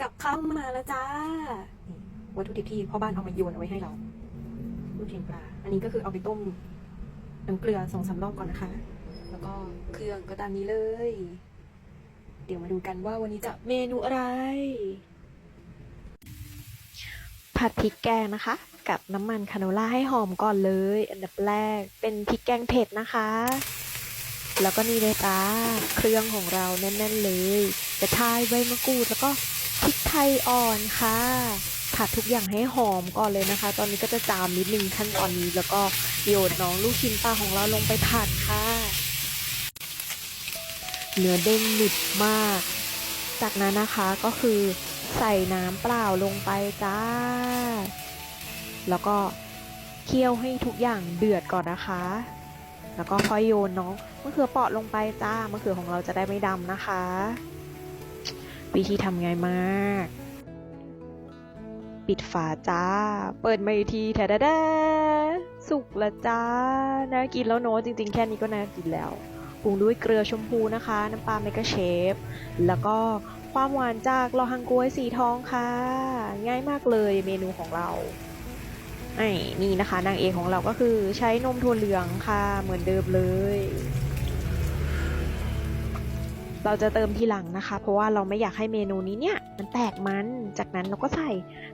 กับข้าวมาแล้วจ้านี่วัตถุดิบที่พ่อบ้านเอามาโยนเอาไว้ให้เราลูกชิ้นปลา อันนี้ก็คือเอาไปต้มน้ำเกลือสองสามรอบก่อนนะคะ แล้วก็เครื่องก็ตามนี้เลย เดี๋ยวมาดูกันว่าวันนี้จะเมนูอะไร ผัดพริกแกงนะคะ กับน้ำมันคาโนล่าให้หอมก่อนเลย อันดับแรกเป็นพริกแกงเผ็ดนะคะ แล้วก็นี่เลยจ้าเครื่องของเราแน่น ๆ เลยกระชายใบมะกรูดแล้วก็ ริกไทยอ่อนค่ะ ผัดทุกอย่างให้หอมก่อนเลยนะคะ ตอนนี้ก็จะจามนิดนึงขั้นตอนนี้แล้วก็โยนน้องลูกชิ้นปลาของเราลงไปผัดค่ะ เนื้อเด้งหนึบมาก จากนั้นนะคะก็คือใส่น้ำเปล่าลงไปจ้า แล้วก็เคี่ยวให้ทุกอย่างเดือดก่อนนะคะ แล้วก็ค่อยโยนน้องมะเขือเปราะลงไปจ้ามะเขือของเราจะได้ไม่ดำนะคะ วิธีทำง่ายมาก ปิดฝาจ้า เปิดมาอีกทีแถดาสุกล้วจ้า น่ากินแล้วเนอะจริง ๆ แค่นี้ก็น่ากินแล้ว ปรุงด้วยเกลือชมพูนะคะ น้ำปลาเมกะเชฟ แล้วก็ความหวานจากลอฮังกวยสีทองค่ะ ง่ายมากเลยเมนูของเราไอ้นี่นะคะนางเอกของเราก็คือใช้นมถั่วเหลืองค่ะ เหมือนเดิมเลย เราจะเติมทีหลังนะคะ เพราะว่าเราไม่อยากให้เมนูนี้เนี่ย มันแตกมัน จากนั้นเราก็ใส่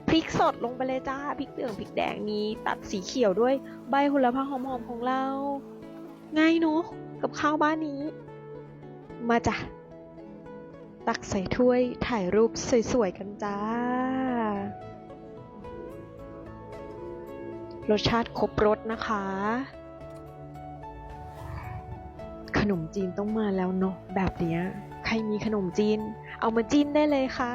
พริกสดลงไปเลยจ้า พริกเหลืองพริกแดงมีตัดสีเขียวด้วยใบโหระพาหอมๆของเรา ง่ายเนอะกับข้าวบ้านนี้ มาจ้ะ ตักใส่ถ้วยถ่ายรูปสวยๆกันจ้ารสชาติครบรสนะคะ นมจีนต้องมาแล้วเนาะแบบเนี้ย ใครมีขนมจีน เอามาจิ้นได้เลยค่ะ